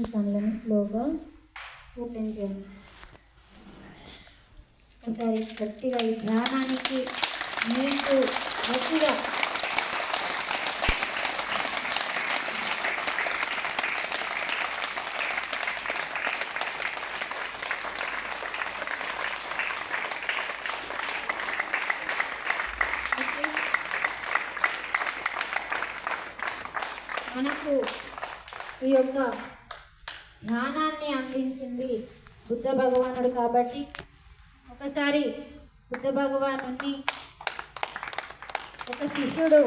ఈ కళ్ళని స్లోగా ఓపెన్ చేయండి ఒకసారి గట్టిగా ఈ ధ్యానానికి మీకు గట్టిగా ఓకే. మనకు ఈ యొక్క జ్ఞానాన్ని అందించింది బుద్ధ భగవానుడు కాబట్టి ఒకసారి బుద్ధ భగవాను ఒక శిష్యుడు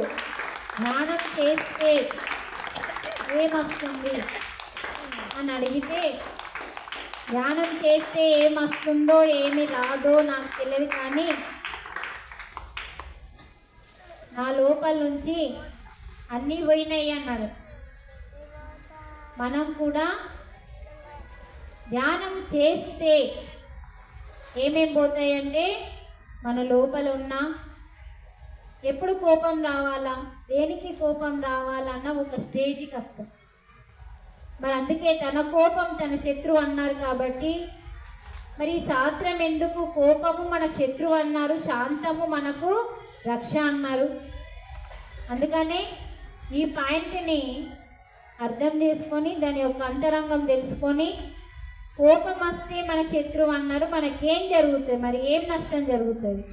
ధ్యానం చేస్తే ఏమొస్తుంది అని అడిగితే ధ్యానం చేస్తే ఏమొస్తుందో ఏమి రాదో నాకు తెలియదు కానీ నా లోపల నుంచి అన్నీ పోయినాయి అన్నాడు. మనం కూడా ధ్యానం చేస్తే ఏమేం పోతాయంటే మన లోపల ఉన్న ఎప్పుడు కోపం రావాలా దేనికి కోపం రావాలన్న ఒక స్టేజ్కి వస్తాం. మరి అందుకే తన కోపం తన శత్రువు అన్నారు కాబట్టి మరి శాస్త్రం ఎందుకు కోపము మనకు శత్రువు అన్నారు శాంతము మనకు రక్ష అన్నారు. అందుకనే ఈ పాయింట్ని అర్థం చేసుకొని దాని యొక్క అంతరంగం తెలుసుకొని కోపం వస్తే మన శత్రువు అన్నారు మనకేం జరుగుతుంది మరి ఏం నష్టం జరుగుతుంది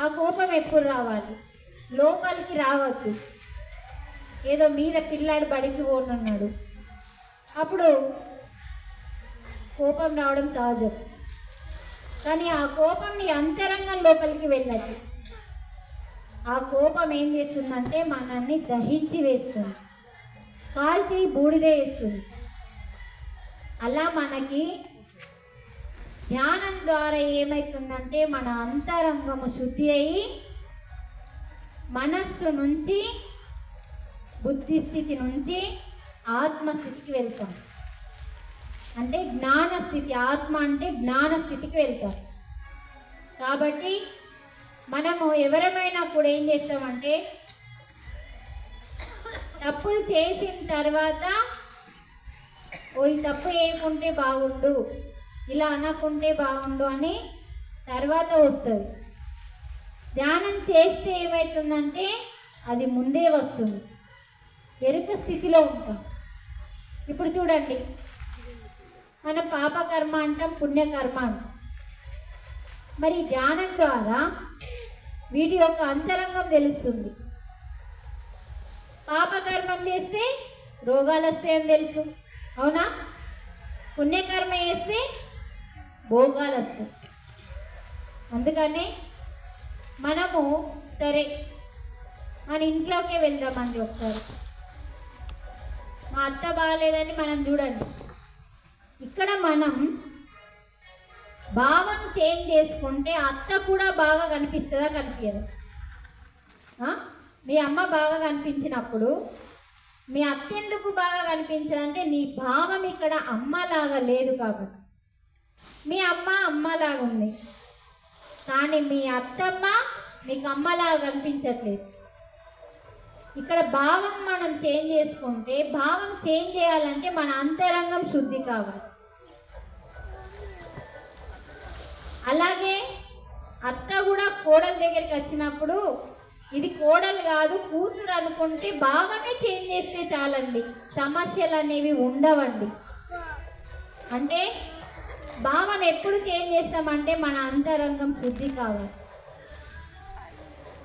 ఆ కోపం ఎప్పుడు రావాలి? లోపలికి రావద్దు. ఏదో మీద పిల్లాడు బడికి పోనున్నాడు. అప్పుడు కోపం రావడం సహజం. కానీ ఆ కోపం నీ అంతరంగం లోపలికి వెళ్ళదు. ఆ కోపం ఏం చేస్తుందంటే మనల్ని దహించి వేస్తుంది. కాల్చి బూడిద వేస్తుంది. అలా మనకి ధ్యానం ద్వారా ఏమవుతుందంటే మన అంతరంగము శుద్ధి అయి మనస్సు నుంచి బుద్ధి స్థితి నుంచి ఆత్మస్థితికి వెళ్తాం. అంటే జ్ఞాన స్థితి ఆత్మ అంటే జ్ఞాన స్థితికి వెళ్తాం. కాబట్టి మనము ఎవరమైనా కూడా ఏం చేస్తామంటే తప్పులు చేసిన తర్వాత ఓ ఈ తప్పు ఏముంటే బాగుండు. ఇలా అనకుంటే బాగుండు అని తర్వాత వస్తుంది. ధ్యానం చేస్తే ఏమవుతుందంటే అది ముందే వస్తుంది. ఎరుక స్థితిలో ఉంటాం. ఇప్పుడు చూడండి. మనం పాపకర్మ అంటాం పుణ్యకర్మ అంటాం. మరి ధ్యానం ద్వారా వీటి యొక్క అంతరంగం తెలుస్తుంది. పాపకర్మం చేస్తే రోగాలు వస్తాయని తెలుసు. అవునా? పుణ్యకర్మ చేస్తే భోగాలు వస్తాయి. అందుకని మనము సరే మన ఇంట్లోకే వెళ్దామండి ఒకసారి. మా అత్త బాగాలేదని మనం చూడండి. ఇక్కడ మనం భావం చేంజ్ చేసుకుంటే అత్త కూడా బాగా కనిపిస్తుందా కనిపించదు? మీ అమ్మ బాగా కనిపించినప్పుడు మీ అత్త ఎందుకు బాగా కనిపించదంటే నీ భావం ఇక్కడ అమ్మలాగా లేదు కాబట్టి. మీ అమ్మ అమ్మలాగా ఉంది. కానీ మీ అత్తమ్మ మీకు అమ్మలాగా కనిపించట్లేదు. ఇక్కడ భావం మనం చేంజ్ చేసుకుంటే భావం చేంజ్ చేయాలంటే మన అంతరంగం శుద్ధి కావాలి. అలాగే అత్త కూడా కోడల దగ్గరికి వచ్చినప్పుడు ఇది కోడలు కాదు కూతురు అనుకుంటే భావమే చేంజ్ చేస్తే చాలండి. సమస్యలు అనేవి ఉండవండి. అంటే భావం ఎప్పుడు చేంజ్ చేస్తామంటే మన అంతరంగం శుద్ధి కావాలి.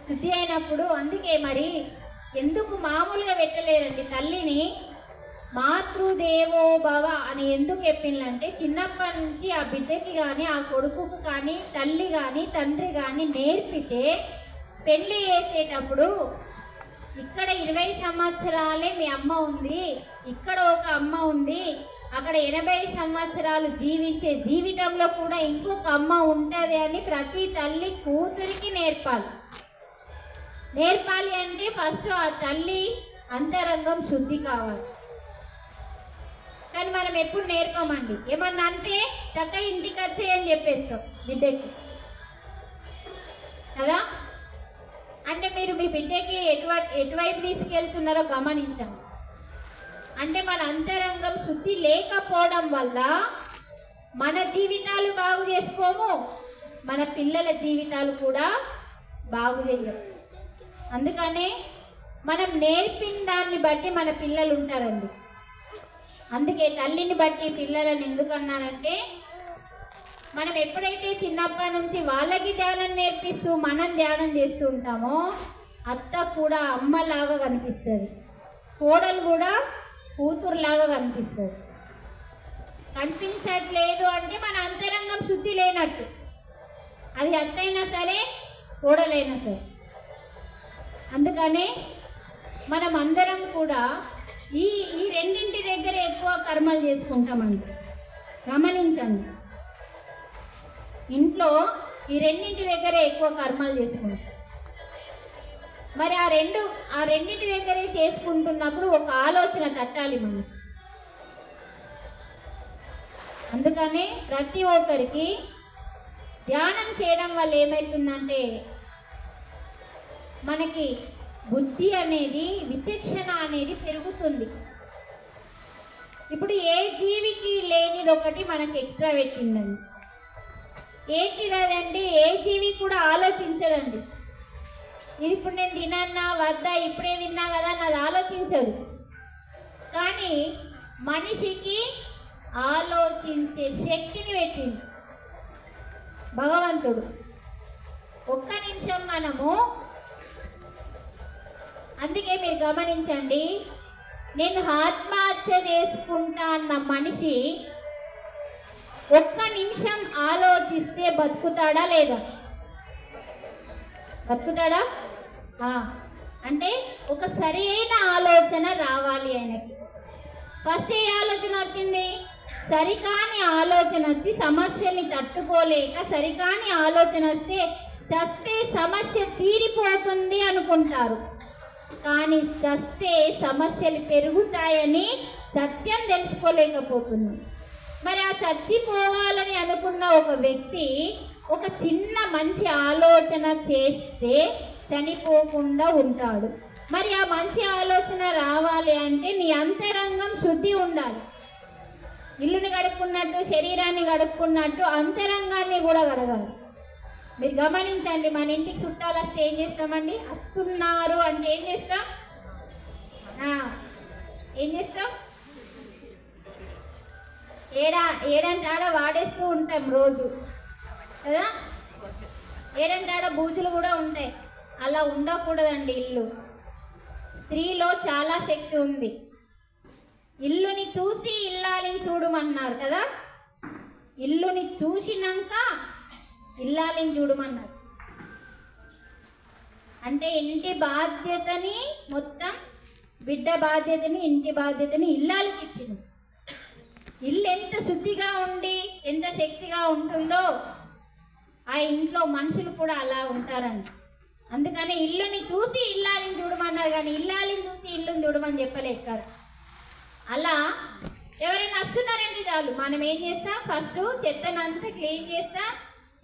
శుద్ధి అయినప్పుడు అందుకే మరి ఎందుకు మామూలుగా పెట్టలేరండి తల్లిని? మాతృదేవో భవ అని ఎందుకు చెప్పిందంటే చిన్నప్పటి నుంచి ఆ బిడ్డకి కానీ ఆ కొడుకుకు కానీ తల్లి కానీ తండ్రి కానీ నేర్పితే పెళ్ళి చేసేటప్పుడు ఇక్కడ ఇరవై సంవత్సరాలే మీ అమ్మ ఉంది ఇక్కడ ఒక అమ్మ ఉంది అక్కడ ఎనభై సంవత్సరాలు జీవించే జీవితంలో కూడా ఇంకొక అమ్మ ఉంటుంది అని ప్రతి తల్లి కూతురికి నేర్పాలి. నేర్పాలి అంటే ఫస్ట్ ఆ తల్లి అంతరంగం శుద్ధి కావాలి. కానీ మనం ఎప్పుడు నేర్పమండి? ఏమన్నా అంటే చక్క ఇంటికి వచ్చేయని చెప్పేస్తాం బిడ్డకి. కదా? అంటే మీరు మీ బిడ్డకి ఎటువ ఎటువైపు తీసుకెళ్తున్నారో గమనించండి. అంటే మన అంతరంగం శుద్ధి లేకపోవడం వల్ల మన జీవితాలు బాగు చేసుకోము మన పిల్లల జీవితాలు కూడా బాగు చేయము అందుకనే మనం నేర్పిన దాన్ని బట్టి మన పిల్లలు ఉంటారండి. అందుకే తల్లిని బట్టి పిల్లలను ఎందుకన్నానంటే అన్నానంటే మనం ఎప్పుడైతే చిన్నప్పటి నుంచి వాళ్ళకి ధ్యానం నేర్పిస్తూ మనం ధ్యానం చేస్తూ ఉంటామో అత్త కూడా అమ్మలాగా కనిపిస్తుంది. కోడలు కూడా కూతురులాగా కనిపిస్తుంది. కనిపించట్లేదు అంటే మన అంతరంగం శుద్ధి లేనట్టు. అది అత్తైనా సరే కోడలైనా సరే. అందుకనే మనం అందరం కూడా ఈ ఈ రెండింటి దగ్గర ఎక్కువ కర్మలు చేసుకుంటామండి. గమనించండి. ఇంట్లో ఈ రెండింటి దగ్గరే ఎక్కువ కర్మలు చేసుకుంటాం. మరి ఆ రెండు ఆ రెండింటి దగ్గరే చేసుకుంటున్నప్పుడు ఒక ఆలోచన తట్టాలి మనం. అందుకనే ప్రతి ఒక్కరికి ధ్యానం చేయడం వల్ల ఏమవుతుందంటే మనకి బుద్ధి అనేది విచక్షణ అనేది పెరుగుతుంది. ఇప్పుడు ఏ జీవికి లేనిది ఒకటి మనకి ఎక్స్ట్రా పెట్టిందండి. ఏంటిది అదండి ఏ జీవి కూడా ఆలోచించదండి ఇప్పుడు నేను తినన్నా వద్దా ఇప్పుడే తిన్నా కదా నాది ఆలోచించదు కానీ మనిషికి ఆలోచించే శక్తిని పెట్టింది భగవంతుడు. ఒక్క నిమిషం మనము అందుకే మీరు గమనించండి నేను ఆత్మహత్య చేసుకుంటా అన్న మనిషి ఒక్క నిమిషం ఆలోచిస్తే బతుకుతాడా లేదా? బతుకుతాడా? అంటే ఒక సరైన ఆలోచన రావాలి ఆయనకి. ఫస్ట్ ఏ ఆలోచన వచ్చింది? సరికాని ఆలోచన వచ్చి సమస్యని తట్టుకోలేక సరికాని ఆలోచన వస్తే చస్తే సమస్య తీరిపోతుంది అనుకుంటారు. కానీ చస్తే సమస్యలు పెరుగుతాయని సత్యం తెలుసుకోలేకపోతుంది. చచ్చిపోవాలని అనుకున్న ఒక వ్యక్తి ఒక చిన్న మంచి ఆలోచన చేస్తే చనిపోకుండా ఉంటాడు. మరి ఆ మంచి ఆలోచన రావాలి అంటే నీ అంతరంగం శుద్ధి ఉండాలి. ఇల్లుని గడుపుకున్నట్టు శరీరాన్ని గడుపుకున్నట్టు అంతరంగాన్ని కూడా గడగాలి మీరు గమనించండి మన ఇంటికి చుట్టాలు వస్తే ఏం చేస్తామండి? వస్తున్నారు అంటే ఏం చేస్తాం? ఏం చేస్తాం? ఏడా ఏడంటే ఆడ వాడేస్తూ ఉంటాం రోజు. కదా? ఏడంటే ఆడ బూజులు కూడా ఉంటాయి. అలా ఉండకూడదండి ఇల్లు. స్త్రీలో చాలా శక్తి ఉంది. ఇల్లుని చూసి ఇల్లాలిని చూడమన్నారు కదా? ఇల్లుని చూసినాక ఇల్లాలిని చూడమన్నారు. అంటే ఇంటి బాధ్యతని మొత్తం బిడ్డ బాధ్యతని ఇంటి బాధ్యతని ఇల్లాలికి ఇచ్చింది. ఇల్లు ఎంత శుద్ధిగా ఉండి ఎంత శక్తిగా ఉంటుందో ఆ ఇంట్లో మనుషులు కూడా అలా ఉంటారని అందుకని ఇల్లుని చూసి ఇల్లాలిని చూడమన్నారు కానీ ఇల్లాలిని చూసి ఇల్లుని చూడమని చెప్పలేదు అలా ఎవరైనా వస్తున్నారంటే చాలు. మనం ఏం చేస్తాం? ఫస్ట్ చెత్తనంతా క్లీన్ చేస్తాం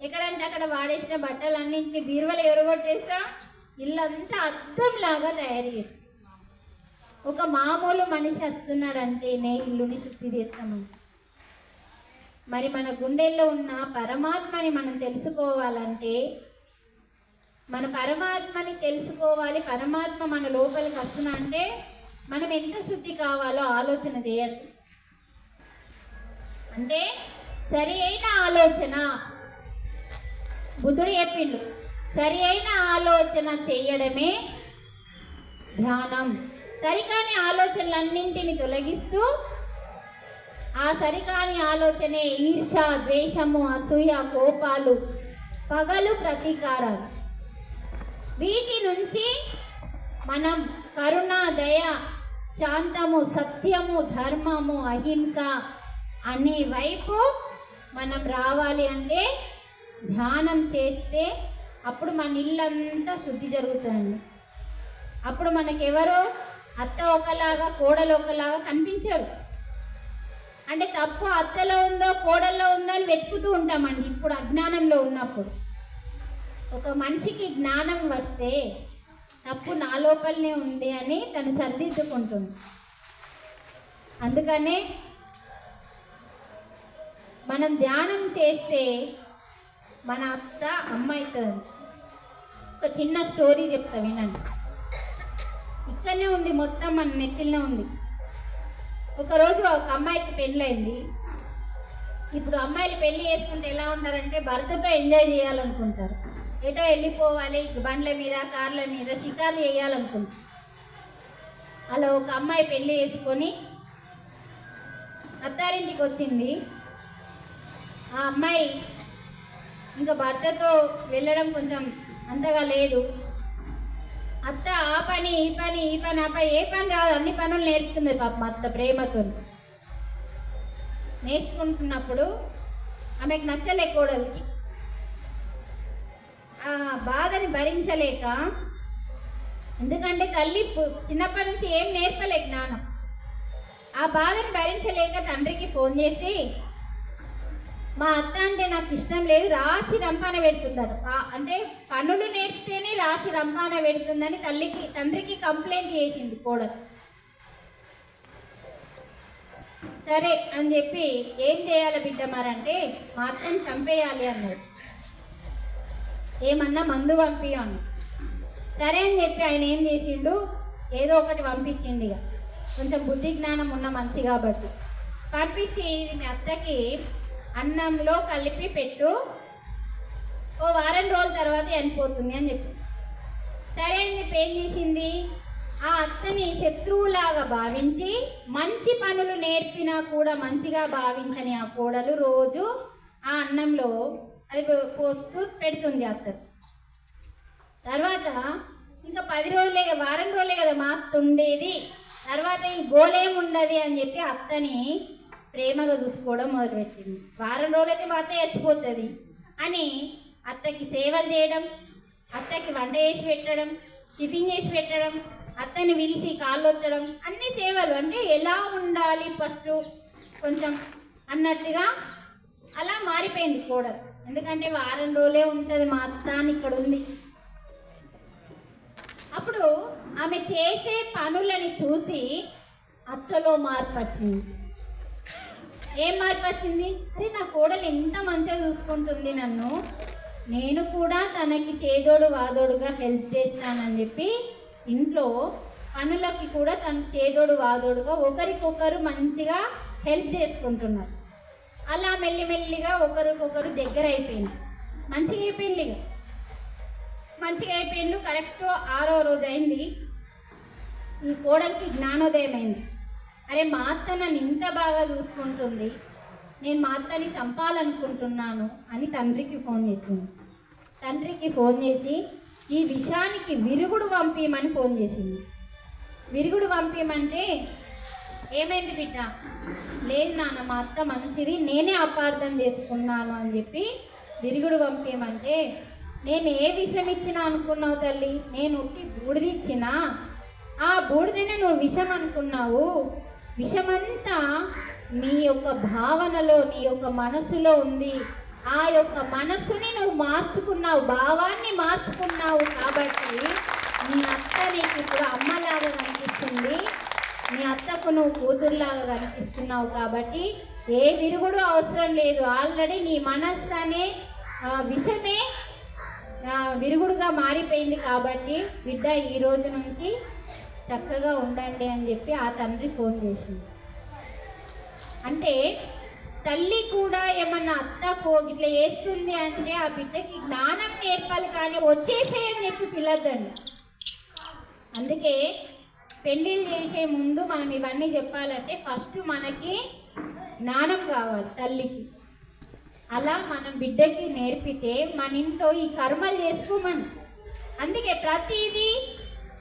ఎక్కడంటే అక్కడ వాడేసిన బట్టలన్నింటినీ బీరువలు ఎరగొట్టేస్తాం ఇల్లంతా అద్దంలాగా తయారు చేస్తాం. ఒక మామూలు మనిషి వస్తున్నాడంటేనే ఇల్లుని శుద్ధి చేస్తాము మరి మన గుండెల్లో ఉన్న పరమాత్మని మనం తెలుసుకోవాలంటే మన పరమాత్మని తెలుసుకోవాలి పరమాత్మ మన లోపలికి వస్తున్నా అంటే మనం ఎంత శుద్ధి కావాలో ఆలోచన చేయాలి. అంటే సరి అయిన ఆలోచన బుద్ధుడు చెప్పిండు సరి అయిన ఆలోచన చేయడమే ధ్యానం. సరికాని ఆలోచనలన్నింటిని తొలగిస్తూ ఆ సరికాని ఆలోచనే ఈర్ష ద్వేషము అసూయ కోపాలు పగలు ప్రతీకారాలు. వీటి నుంచి మనం కరుణ దయ శాంతము సత్యము ధర్మము అహింస అనే వైపు మనం రావాలి అంటే ధ్యానం చేస్తే అప్పుడు మన ఇల్లంతా శుద్ధి జరుగుతుంది అప్పుడు మనకెవరో అత్త ఒకలాగా కోడలు ఒకలాగా కనిపించారు. అంటే తప్పు అత్తలో ఉందో కోడల్లో ఉందో అని వెతుకుతూ ఉంటామండి ఇప్పుడు అజ్ఞానంలో ఉన్నప్పుడు. ఒక మనిషికి జ్ఞానం వస్తే తప్పు నా లోపలనే ఉంది అని తను సరిదిద్దుకుంటుంది. అందుకనే మనం ధ్యానం చేస్తే మన అత్త అమ్మ అవుతుంది. ఒక చిన్న స్టోరీ చెప్తా వినండి. ఇక్కడనే ఉంది మొత్తం మన నెత్తిలోనే ఉంది. ఒకరోజు ఒక అమ్మాయికి పెళ్ళైంది ఇప్పుడు అమ్మాయిలు పెళ్ళి చేసుకుంటే ఎలా ఉంటారంటే భర్తతో ఎంజాయ్ చేయాలనుకుంటారు. ఎటో వెళ్ళిపోవాలి బండ్ల మీద కార్ల మీద షికార్లు చేయాలనుకుంటారు. అలా ఒక అమ్మాయి పెళ్ళి చేసుకొని అత్తారింటికి వచ్చింది. ఆ అమ్మాయి ఇంకా భర్తతో వెళ్ళడం కొంచెం అంతగా లేదు. అత్త ఆ పని ఈ పని ఈ పని ఆ పని ఏ పని రాదు అన్ని పనులు నేర్పుతుంది పాపం అత్త ప్రేమతో. నేర్చుకుంటున్నప్పుడు ఆమెకు నచ్చలే కోడలికి. ఆ బాధని భరించలేక ఎందుకంటే తల్లి చిన్నప్పటి నుంచి ఏం నేర్పలే జ్ఞానం ఆ బాధని భరించలేక తండ్రికి ఫోన్ చేసి మా అత్త అంటే నాకు ఇష్టం లేదు రాసి రంపాన పెడుతున్నారు అంటే పనులు నేర్పితేనే రాసి రంపాన పెడుతుందని తల్లికి తండ్రికి కంప్లైంట్ చేసింది కోడలు. సరే అని చెప్పి ఏం చేయాలి బిడ్డ మరంటే మా అత్తని చంపేయాలి అన్నాడు. ఏమన్నా మందు పంపి సరే అని చెప్పి ఆయన ఏం చేసిండు? ఏదో ఒకటి పంపించిండు ఇక. కొంచెం బుద్ధి జ్ఞానం ఉన్న మనిషి కాబట్టి. పంపించి మీ అత్తకి అన్నంలో కలిపి పెట్టు. ఓ వారం రోజుల తర్వాత చనిపోతుంది అని చెప్పి. సరే అని చెప్పి ఏం చేసింది? ఆ అత్తని శత్రువులాగా భావించి మంచి పనులు నేర్పినా కూడా మంచిగా భావించని ఆ కోడలు రోజు ఆ అన్నంలో అది పోస్తూ పెడుతుంది అత్త తర్వాత ఇంకా పది రోజులే వారం రోజులే కదా మా ఉండేది తర్వాత ఈ గోలేం ఉండదు అని చెప్పి అత్తని ప్రేమగా చూసుకోవడం మొదలుపెట్టింది. వారం రోజులైతే మా అత్త చచ్చిపోతుంది. అని అత్తకి సేవలు చేయడం అత్తకి వంట చేసి పెట్టడం టిఫిన్ చేసి పెట్టడం అత్తని పిలిచి కాళ్ళు వచ్చడం అన్ని సేవలు. అంటే ఎలా ఉండాలి ఫస్ట్? కొంచెం అన్నట్టుగా అలా మారిపోయింది కోడలు. ఎందుకంటే వారం రోజులే ఉంటుంది మా అత్త అని ఇక్కడ ఉంది. అప్పుడు ఆమె చేసే పనులని చూసి అత్తలో మార్పు వచ్చింది. ఏం మార్పు వచ్చింది అరే నా కోడలు ఎంత మంచిగా చూసుకుంటుంది నన్ను. నేను కూడా తనకి చేదోడు వాదోడుగా హెల్ప్ చేస్తానని చెప్పి ఇంట్లో పనులకి కూడా తను చేదోడు వాదోడుగా ఒకరికొకరు మంచిగా హెల్ప్ చేసుకుంటున్నారు. అలా మెల్లిమెల్లిగా ఒకరికొకరు దగ్గర అయిపోయింది మంచిగా అయిపోయింది ఇక. మంచిగా అయిపోయిండు. కరెక్ట్ ఆరో రోజు అయింది. ఈ కోడలికి జ్ఞానోదయం అయింది అరే మా అత్త నన్ను ఇంత బాగా చూసుకుంటుంది. నేను మా అత్తని చంపాలనుకుంటున్నాను అని తండ్రికి ఫోన్ చేసింది. తండ్రికి ఫోన్ చేసి ఈ విషయానికి విరుగుడు పంపించమని ఫోన్ చేసింది. విరుగుడు పంపించమంటే ఏమైంది బిడ్డ? లేదు నాన్న మా అత్త మంచిది నేనే అపార్థం చేసుకున్నాను అని చెప్పి విరుగుడు పంపించమంటే నేను ఏ విషయం ఇచ్చినా అనుకున్నావు తల్లి? నేను ఉట్టి బూడిద ఇచ్చినా? ఆ బూడిదనే నువ్వు విషం అనుకున్నావు? విషమంతా నీ యొక్క భావనలో నీ యొక్క మనసులో ఉంది. ఆ యొక్క మనస్సుని నువ్వు మార్చుకున్నావు భావాన్ని మార్చుకున్నావు కాబట్టి నీ అత్త నీకు ఇప్పుడు అమ్మలాగా కనిపిస్తుంది. నీ అత్తకు నువ్వు కూతురులాగా కనిపిస్తున్నావు కాబట్టి ఏ విరుగుడు అవసరం లేదు. ఆల్రెడీ నీ మనస్సు అనే విషమే విరుగుడుగా మారిపోయింది కాబట్టి బిడ్డ ఈ రోజు నుంచి చక్కగా ఉండండి అని చెప్పి ఆ తండ్రి ఫోన్ చేసింది. అంటే తల్లి కూడా ఏమన్నా అత్త పో ఇట్లా వేస్తుంది అంటే ఆ బిడ్డకి జ్ఞానం నేర్పాలి కానీ వచ్చేసే అని చెప్పి పిల్లద్దండి అందుకే పెళ్ళిళ్ళు చేసే ముందు మనం ఇవన్నీ చెప్పాలంటే ఫస్ట్ మనకి జ్ఞానం కావాలి తల్లికి. అలా మనం బిడ్డకి నేర్పితే మన ఇంట్లో ఈ కర్మలు చేసుకోమని. అందుకే ప్రతిదీ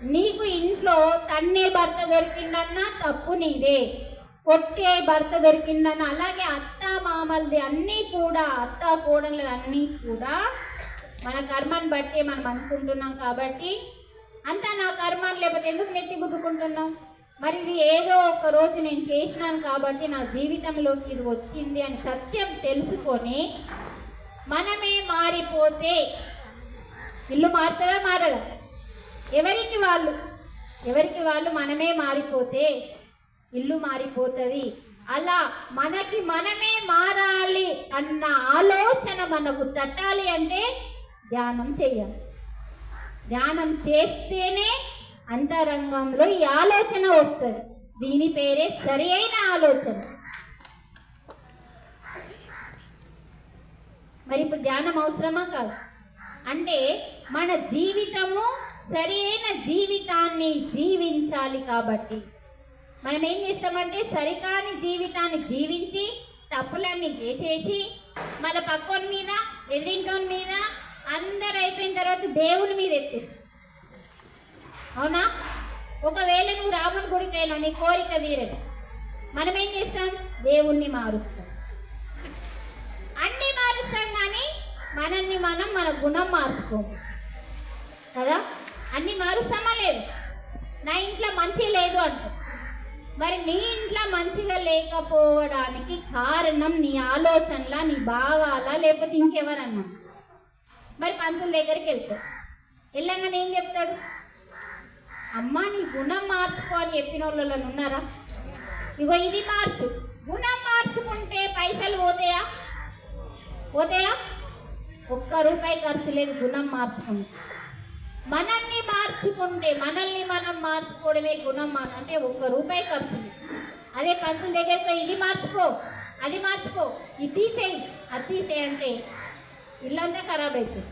నీకు ఇంట్లో తన్నే భర్త దొరికిందన్నా తప్పు నీదే. కొట్టే భర్త దొరికిందన్న అలాగే అత్త మామలది అన్నీ కూడా అత్త కోడళ్ళది అన్నీ కూడా మన కర్మను బట్టి మనం అనుకుంటున్నాం కాబట్టి అంతా నా కర్మ లేకపోతే ఎందుకు నెత్తి గుద్దుకుంటున్నాం మరి ఇది ఏదో ఒక రోజు నేను చేసినాను కాబట్టి నా జీవితంలోకి ఇది వచ్చింది అని సత్యం తెలుసుకొని మనమే మారిపోతే ఇల్లు మారుతుందా మారదా? ఎవరికి వాళ్ళు? ఎవరికి వాళ్ళు? మనమే మారిపోతే ఇల్లు మారిపోతుంది. అలా మనకి మనమే మారాలి అన్న ఆలోచన మనకు తట్టాలి అంటే ధ్యానం చెయ్యాలి ధ్యానం చేస్తేనే అంతరంగంలో ఈ ఆలోచన వస్తుంది. దీని పేరే సరి అయిన ఆలోచన. మరి ఇప్పుడు ధ్యానం అవసరమా కాదు? అంటే మన జీవితము సరైన జీవితాన్ని జీవించాలి కాబట్టి. మనం ఏం చేస్తామంటే సరికాని జీవితాన్ని జీవించి తప్పులన్నీ చేసేసి మళ్ళీ పక్కోని మీద ఎదిరింటోని మీద అందరు అయిపోయిన తర్వాత దేవుని మీద ఎత్తేస్తాం. అవునా? ఒకవేళ నువ్వు రాముని గుడికి అయినావు నీ కోరిక తీరదు. మనం ఏం చేస్తాం? దేవుణ్ణి మారుస్తాం. అన్ని మారుస్తాం కానీ మనల్ని మనం మన గుణం మార్చుకోము. కదా? అన్ని మారుస్తామా లేదు? నా ఇంట్లో మంచి లేదు అంట మరి నీ ఇంట్లో మంచిగా లేకపోవడానికి కారణం నీ ఆలోచనలా నీ భావాలా లేకపోతే ఇంకెవరన్నా? మరి పంతుల దగ్గరికి వెళ్తాడు వెళ్ళంగానే ఏం చెప్తాడు? అమ్మా నీ గుణం మార్చుకో అని చెప్పిన వాళ్ళు ఉన్నారా? ఇగో ఇది మార్చు. గుణం మార్చుకుంటే పైసలు పోతాయా? పోతాయా? ఒక్క రూపాయి ఖర్చు లేదు గుణం మార్చుకుంటే. మనల్ని మార్చుకుంటే మనల్ని మనం మార్చుకోవడమే గుణం మన అంటే ఒక్క రూపాయి ఖర్చు అదే పంతుల దగ్గర ఇది మార్చుకో అది మార్చుకో. ఇది తీసేయి. అది తీసేయి అంటే ఇల్లంతా ఖరాబ్ అవుతుంది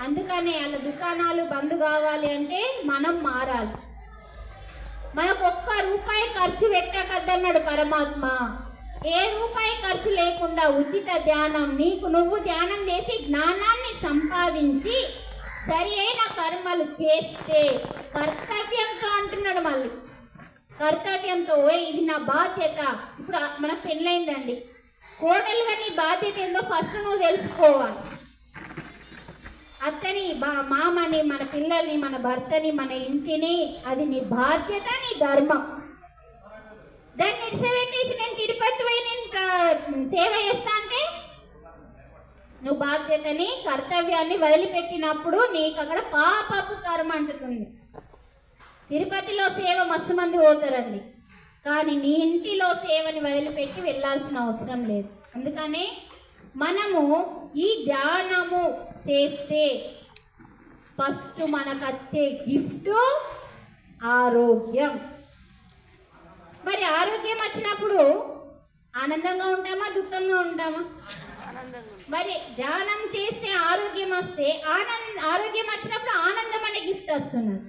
అందుకనే వాళ్ళ దుకాణాలు బంద్ కావాలి అంటే మనం మారాలి. మనకు ఒక్క రూపాయి ఖర్చు పెట్టకద్దన్నాడు పరమాత్మ. ఏ రూపాయి ఖర్చు లేకుండా ఉచిత ధ్యానం నీకు నువ్వు ధ్యానం చేసి జ్ఞానాన్ని సంపాదించి సరి అయిన కర్మలు చేస్తే కర్తవ్యంతో అంటున్నాడు మళ్ళీ. కర్తవ్యంతో "ఓ, ఇది నా బాధ్యత. ఇప్పుడు ఆ- మన పెళ్ళైందండి. కోడలుగా నీ బాధ్యత ఏందో ఫస్ట్ నువ్వు తెలుసుకోవాలి. అత్తని మా మామని మన పిల్లల్ని మన భర్తని మన ఇంటిని అది నీ బాధ్యత నీ ధర్మం. దాన్ని ఇడిసబెట్టేసి నేను తిరుపతి పోయి నేను సేవ చేస్తా అంటే నువ్వు బాధ్యతని కర్తవ్యాన్ని వదిలిపెట్టినప్పుడు నీకు అక్కడ పాపపు కర్మ అంటుతుంది. తిరుపతిలో సేవ మస్తు మంది పోతారండి. కానీ నీ ఇంటిలో సేవని వదిలిపెట్టి వెళ్ళాల్సిన అవసరం లేదు. అందుకనే మనము ఈ ధ్యానము చేస్తే ఫస్ట్ మనకు వచ్చే గిఫ్ట్ ఆరోగ్యం. మరి ఆరోగ్యం వచ్చినప్పుడు ఆనందంగా ఉంటామా దుఃఖంగా ఉంటామా? మరి ధ్యానం చేస్తే ఆరోగ్యం వస్తే ఆనంద ఆరోగ్యం వచ్చినప్పుడు ఆనందం అనే గిఫ్ట్ వస్తున్నది.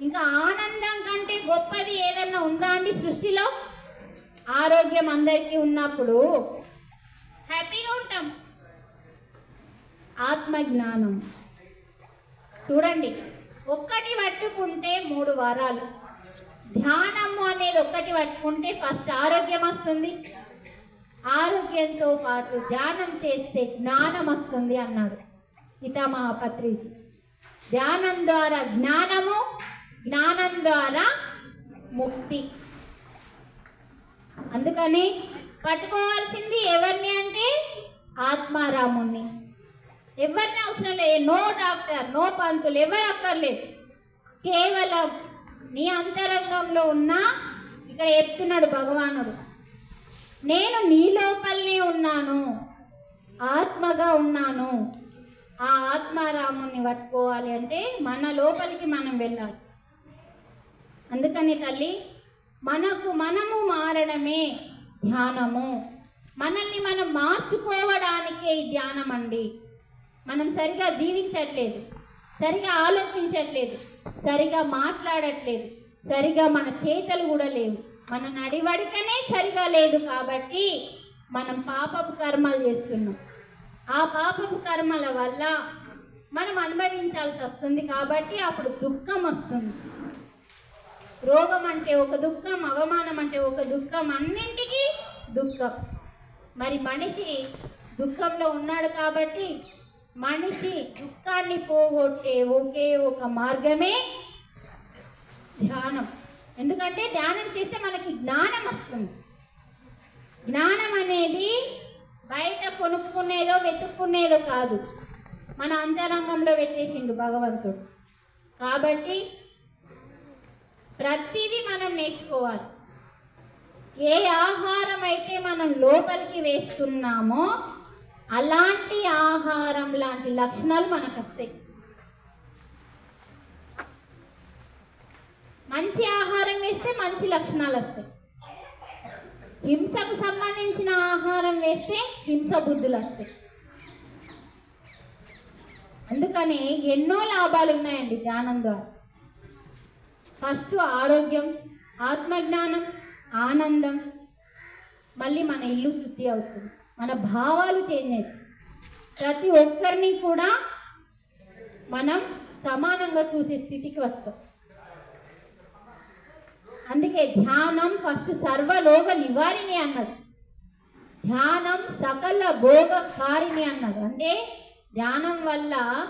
ఇంకా ఆనందం కంటే గొప్పది ఏదన్నా ఉందా అండి సృష్టిలో? ఆరోగ్యం అందరికీ ఉన్నప్పుడు హ్యాపీగా ఉంటాం. ఆత్మ జ్ఞానం చూడండి ఒక్కటి పట్టుకుంటే మూడు వారాలు. ధ్యానము అనేది ఒక్కటి పట్టుకుంటే ఫస్ట్ ఆరోగ్యం వస్తుంది. ఆరోగ్యంతో పాటు ధ్యానం చేస్తే జ్ఞానం వస్తుంది అన్నాడు పితామహపత్రిజీ. ధ్యానం ద్వారా జ్ఞానము జ్ఞానం ద్వారా ముక్తి. అందుకని పట్టుకోవాల్సింది ఎవరిని అంటే ఆత్మారాముణ్ణి. ఎవరిని అవసరం లేదు. నో డాక్టర్ నో పంతులు ఎవరు అక్కర్లేదు కేవలం నీ అంతరంగంలో ఉన్న ఇక్కడ చెప్తున్నాడు భగవానుడు. నేను నీ లోపలనే ఉన్నాను. ఆత్మగా ఉన్నాను. ఆ ఆత్మారాముని పట్టుకోవాలి అంటే మన లోపలికి మనం వెళ్ళాలి. అందుకని తల్లి మనకు మనము మారడమే ధ్యానము. మనల్ని మనం మార్చుకోవడానికే ఈ ధ్యానం అండి మనం సరిగా జీవించట్లేదు. సరిగా ఆలోచించట్లేదు. సరిగా మాట్లాడట్లేదు. సరిగా మన చేతలు కూడా లేవు. మన నడివడికనే సరిగా లేదు కాబట్టి మనం పాపపు కర్మలు చేస్తున్నాం. ఆ పాపపు కర్మల వల్ల మనం అనుభవించాల్సి వస్తుంది కాబట్టి అప్పుడు దుఃఖం వస్తుంది. రోగం అంటే ఒక దుఃఖం అవమానం అంటే ఒక దుఃఖం అన్నింటికీ దుఃఖం. మరి మనిషి దుఃఖంలో ఉన్నాడు కాబట్టి మనిషి దుఃఖాన్ని పోగొట్టే ఒకే ఒక మార్గమే ధ్యానం. ఎందుకంటే ధ్యానం చేస్తే మనకి జ్ఞానం వస్తుంది. జ్ఞానం అనేది బయట కొనుక్కునేదో వెతుక్కునేదో కాదు. మన అంతరంగంలో పెట్టేసిండు భగవంతుడు. కాబట్టి ప్రతిదీ మనం నేర్చుకోవాలి. ఏ ఆహారం అయితే మనం లోపలికి వేస్తున్నామో అలాంటి ఆహారం లాంటి లక్షణాలు మనకు వస్తాయి. మంచి ఆహారం వేస్తే మంచి లక్షణాలు వస్తాయి. హింసకు సంబంధించిన ఆహారం వేస్తే హింస బుద్ధులు వస్తాయి. అందుకని ఎన్నో లాభాలు ఉన్నాయండి ధ్యానం ద్వారా. ఫస్ట్ ఆరోగ్యం ఆత్మజ్ఞానం ఆనందం. మళ్ళీ మన ఇల్లు శుద్ధి అవుతుంది. మన భావాలు చేంజ్ అవుతుంది ప్రతి ఒక్కరిని కూడా మనం సమానంగా చూసే స్థితికి వస్తాం. అందుకే ధ్యానం ఫస్ట్ సర్వలోక నివారిణి అన్నాడు. ధ్యానం సకల భోగకారిణి అన్నాడు. అంటే ధ్యానం వల్ల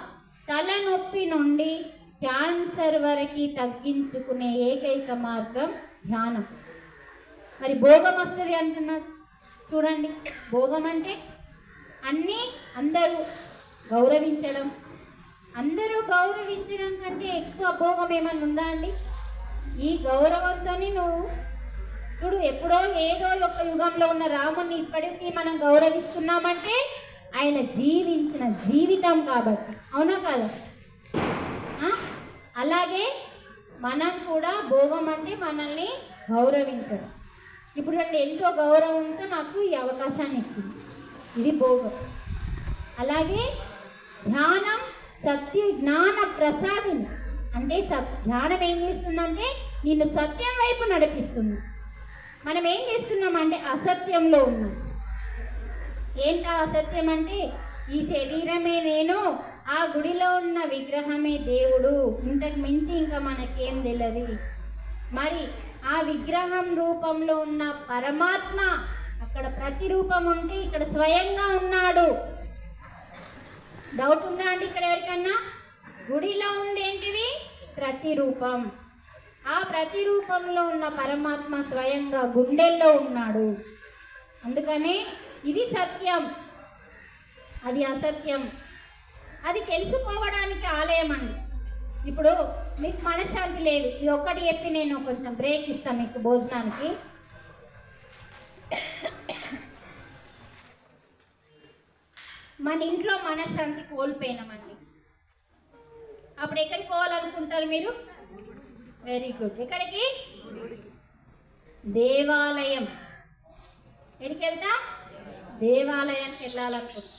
తలనొప్పి నుండి క్యాన్సర్ వరకు తగ్గించుకునే ఏకైక మార్గం ధ్యానం. మరి భోగం వస్తుంది అంటున్నాడు. చూడండి భోగం అంటే అన్నీ అందరూ గౌరవించడం. అందరూ గౌరవించడం కంటే ఎక్కువ భోగం ఏమన్నా ఉందా అండి? ఈ గౌరవంతోని నువ్వు ఇప్పుడు ఎప్పుడో ఏదో ఒక యుగంలో ఉన్న రాముణ్ణి ఇప్పటికీ మనం గౌరవిస్తున్నామంటే ఆయన జీవించిన జీవితం కాబట్టి. అవునా కాదా? అలాగే మనం కూడా భోగం అంటే మనల్ని గౌరవించడం. ఇప్పుడు అంటే ఎంతో గౌరవంతో నాకు ఈ అవకాశాన్ని ఇచ్చింది. ఇది భోగం. అలాగే ధ్యానం సత్య జ్ఞాన ప్రసాదిని. అంటే సత్ ధ్యానం ఏం చేస్తుందంటే నిన్ను సత్యం వైపు నడిపిస్తుంది. మనం ఏం చేస్తున్నామంటే అసత్యంలో ఉన్నాం. ఏంటా అసత్యం అంటే? ఈ శరీరమే నేను ఆ గుడిలో ఉన్న విగ్రహమే దేవుడు. ఇంతకు మించి ఇంకా మనకేం తెలియదు మరి ఆ విగ్రహం రూపంలో ఉన్న పరమాత్మ అక్కడ ప్రతిరూపం ఉంటే ఇక్కడ స్వయంగా ఉన్నాడు. డౌట్ ఉందా అండి ఇక్కడ ఎవరికన్నా? గుడిలో ఉంది ఏంటిది ప్రతిరూపం. ఆ ప్రతిరూపంలో ఉన్న పరమాత్మ స్వయంగా గుండెల్లో ఉన్నాడు. అందుకనే ఇది సత్యం. అది అసత్యం. అది తెలుసుకోవడానికి ఆలయం అండి. ఇప్పుడు మీకు మనశ్శాంతి లేదు. ఇది ఒక్కటి చెప్పి నేను కొంచెం బ్రేక్ ఇస్తాను మీకు భోజనానికి. మన ఇంట్లో మనశ్శాంతి కోల్పోయినామండి. అప్పుడు ఎక్కడికి పోవాలనుకుంటారు మీరు? వెరీ గుడ్ ఎక్కడికి? దేవాలయం. ఎక్కడికి వెళ్తా? దేవాలయానికి వెళ్ళాలనుకుంటా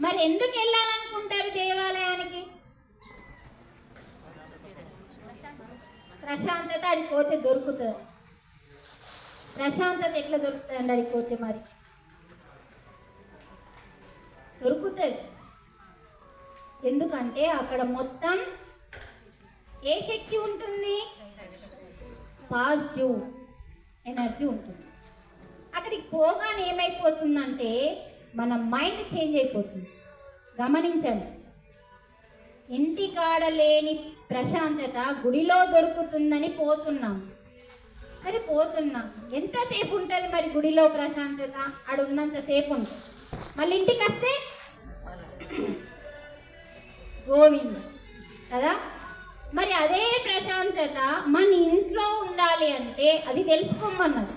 మరి ఎందుకు వెళ్ళాలనుకుంటారు దేవాలయానికి? ప్రశాంతత అది పోతే దొరుకుతుంది. ప్రశాంతత ఎట్లా దొరుకుతుంది అది పోతే మరి? దొరుకుతుంది. ఎందుకంటే అక్కడ మొత్తం ఏ శక్తి ఉంటుంది? పాజిటివ్ ఎనర్జీ ఉంటుంది. అక్కడికి పోగానే ఏమైపోతుందంటే మన మైండ్ చేంజ్ అయిపోతుంది. గమనించండి. ఇంటి కాడ లేని ప్రశాంతత గుడిలో దొరుకుతుందని పోతున్నాం. సరే పోతున్నాం. ఎంతసేపు ఉంటుంది మరి గుడిలో ప్రశాంతత? ఆడ ఉన్నంతసేపు ఉంటుంది. మళ్ళీ ఇంటికి వస్తే గోవింద. కదా? మరి అదే ప్రశాంతత మన ఇంట్లో ఉండాలి అంటే అది తెలుసుకోమన్నది.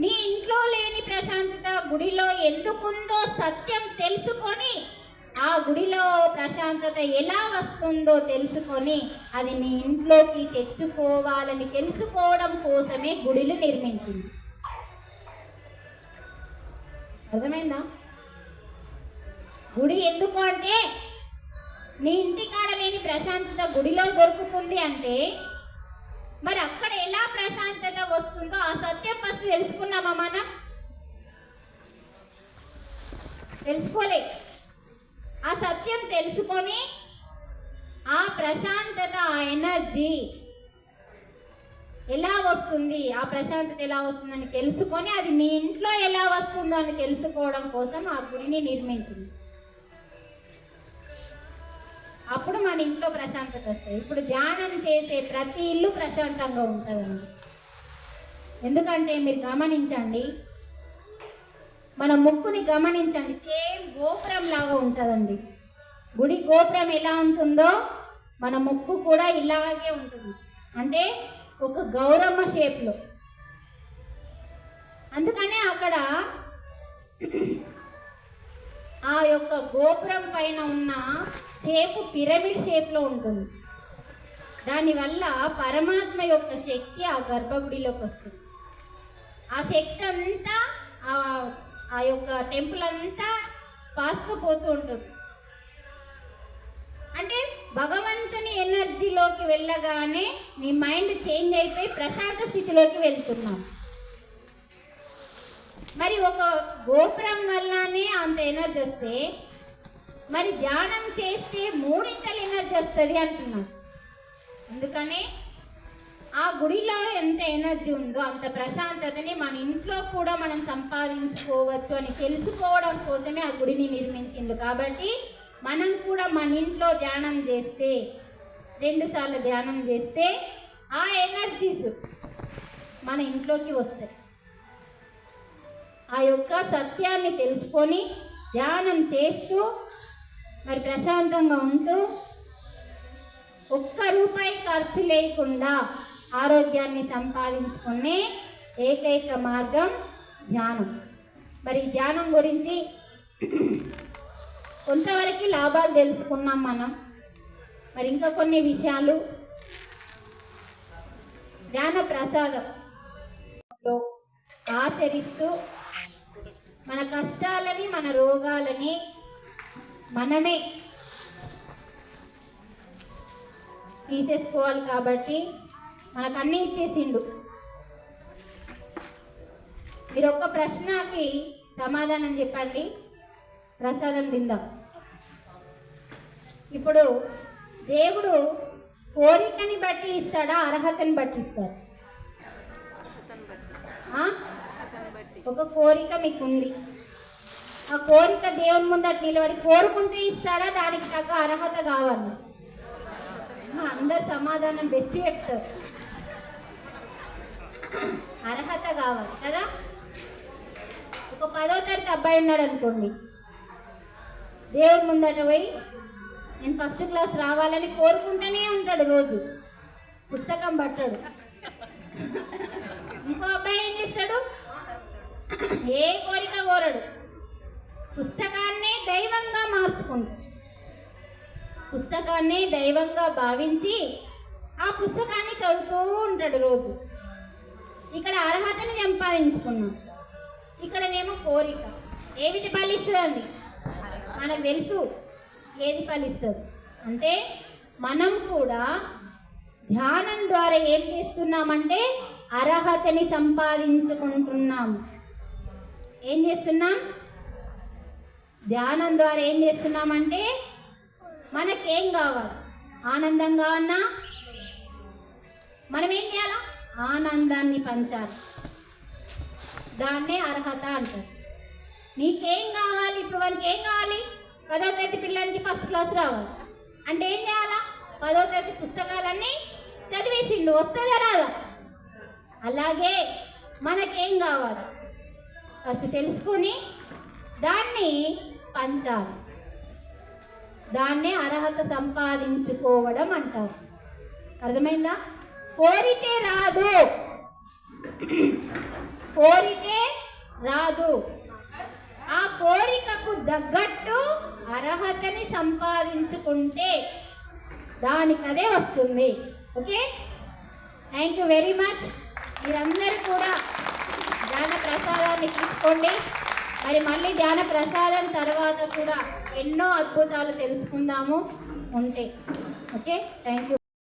నీ ఇంట్లో లేని ప్రశాంతత గుడిలో ఎందుకుందో సత్యం తెలుసుకొని ఆ గుడిలో ప్రశాంతత ఎలా వస్తుందో తెలుసుకొని అది నీ ఇంట్లోకి తెచ్చుకోవాలని తెలుసుకోవడం కోసమే గుడిలు నిర్మించింది. అర్థమైందా? గుడి ఎందుకు అంటే నీ ఇంటి కాడ లేని ప్రశాంతత గుడిలో దొరుకుతుంది అంటే మరి అక్కడ ఎలా ప్రశాంతత వస్తుందో ఆ సత్యం ఫస్ట్ తెలుసుకున్నామా మనం? తెలుసుకోలే. ఆ సత్యం తెలుసుకొని ఆ ప్రశాంతత ఆ ఎనర్జీ ఎలా వస్తుంది? ఆ ప్రశాంతత ఎలా వస్తుందని తెలుసుకొని అది మీ ఇంట్లో ఎలా వస్తుందో అని తెలుసుకోవడం కోసం ఆ గుడిని నిర్మించింది. అప్పుడు మన ఇంట్లో ప్రశాంతత వస్తుంది. ఇప్పుడు ధ్యానం చేసే ప్రతి ఇల్లు ప్రశాంతంగా ఉంటుందండి. ఎందుకంటే మీరు గమనించండి మన ముక్కుని గమనించండి సేమ్ గోపురం లాగా ఉంటుందండి. గుడి గోపురం ఎలా ఉంటుందో మన ముక్కు కూడా ఇలాగే ఉంటుంది. అంటే ఒక గౌరమ్మ షేప్లో. అందుకనే అక్కడ ఆ యొక్క గోపురం పైన ఉన్న షేపు పిరమిడ్ షేప్లో ఉంటుంది. దానివల్ల పరమాత్మ యొక్క శక్తి ఆ గర్భగుడిలోకి వస్తుంది. ఆ శక్తి అంతా ఆ- యొక్క టెంపుల్ అంతా పాసుకుపోతూ ఉంటుంది. అంటే భగవంతుని ఎనర్జీలోకి వెళ్ళగానే మీ మైండ్ చేంజ్ అయిపోయి ప్రశాంత స్థితిలోకి వెళ్తున్నాం. మరి ఒక గోపురం వల్లనే అంత ఎనర్జీ వస్తే మరి ధ్యానం చేస్తే మూడింతలు ఎనర్జీ వస్తుంది అంటున్నాడు అందుకనే ఆ గుడిలో ఎంత ఎనర్జీ ఉందో అంత ప్రశాంతతని మన ఇంట్లో కూడా మనం సంపాదించుకోవచ్చు అని తెలుసుకోవడం కోసమే ఆ గుడిని నిర్మించింది. కాబట్టి మనం కూడా మన ఇంట్లో ధ్యానం చేస్తే రెండుసార్లు ధ్యానం చేస్తే ఆ ఎనర్జీస్ మన ఇంట్లోకి వస్తాయి. ఆ యొక్క సత్యాన్ని తెలుసుకొని ధ్యానం చేస్తూ మరి ప్రశాంతంగా ఉంటూ ఒక్క రూపాయి ఖర్చు లేకుండా ఆరోగ్యాన్ని సంపాదించుకునే ఏకైక మార్గం ధ్యానం. మరి ధ్యానం గురించి కొంతవరకు లాభాలు తెలుసుకున్నాం మనం. మరి ఇంకా కొన్ని విషయాలు. ధ్యాన ప్రసాదం. ఆచరిస్తూ మన కష్టాలని మన రోగాలని మనమే తీసేసుకోవాలి కాబట్టి మనకు అన్నీ ఇచ్చేసిండు. మీరు ఒక్క ప్రశ్నకి సమాధానం చెప్పండి. ప్రసాదం తిందాం. ఇప్పుడు దేవుడు కోరికని బట్టి ఇస్తాడా అర్హతని బట్టి ఇస్తాడు? ఒక కోరిక మీకు ఉంది ఆ కోరిక దేవుని ముందట నిలబడి కోరుకుంటే ఇస్తాడా? దానికి తగ్గ అర్హత కావాలి. అందరు సమాధానం బెస్ట్ చెప్తారు. అర్హత కావాలి కదా? ఒక పదో తరగతి అబ్బాయి ఉన్నాడు అనుకోండి. దేవుడి ముందట పోయి నేను ఫస్ట్ క్లాస్ రావాలని కోరుకుంటూనే ఉంటాడు రోజు. పుస్తకం పట్టాడు. ఇంకో అబ్బాయి ఏం చేస్తాడు? ఏ కోరిక కోరడు. పుస్తకాన్నే దైవంగా మార్చుకుంటాడు పుస్తకాన్నే దైవంగా భావించి ఆ పుస్తకాన్ని చదువుతూ ఉంటాడు రోజు. ఇక్కడ అర్హతని సంపాదించుకున్నాం. ఇక్కడనేమో కోరిక. ఏమిటి ఫలిస్తుందండి మనకు తెలుసు ఏది ఫలిస్తుంది. అంటే మనం కూడా ధ్యానం ద్వారా ఏం చేస్తున్నామంటే అర్హతని సంపాదించుకుంటున్నాము. ఏం చేస్తున్నాం? ధ్యానం ద్వారా ఏం చేస్తున్నామంటే మనకేం కావాలి? ఆనందంగా ఉన్నా మనం ఏం చేయాలా? ఆనందాన్ని పంచాలి. దాన్నే అర్హత అంటారు. నీకేం కావాలి? ఇప్పుడు వానికి ఏం కావాలి? పదో తరగతి పిల్లలకి ఫస్ట్ క్లాస్ రావాలి. అంటే ఏం చేయాలా? పదో తరగతి పుస్తకాలన్నీ చదివేసిండు. వస్తుందా రాదా? అలాగే మనకేం కావాలి? ఫస్ట్ తెలుసుకొని దాన్ని పంచాలి. దాన్నే అర్హత సంపాదించుకోవడం అంటారు. అర్థమైందా? కోరికే రాదు. కోరికే రాదు. ఆ కోరికకు తగ్గట్టు అర్హతని సంపాదించుకుంటే దానికదే వస్తుంది. Okay? Thank you very much. మీరందరూ కూడా ధ్యాన ప్రసాదాన్ని తీసుకోండి. మరి మళ్ళీ ధ్యాన ప్రసాదం తర్వాత కూడా ఎన్నో అద్భుతాలు తెలుసుకుందాము. ఉంటే. ఓకే? Thank you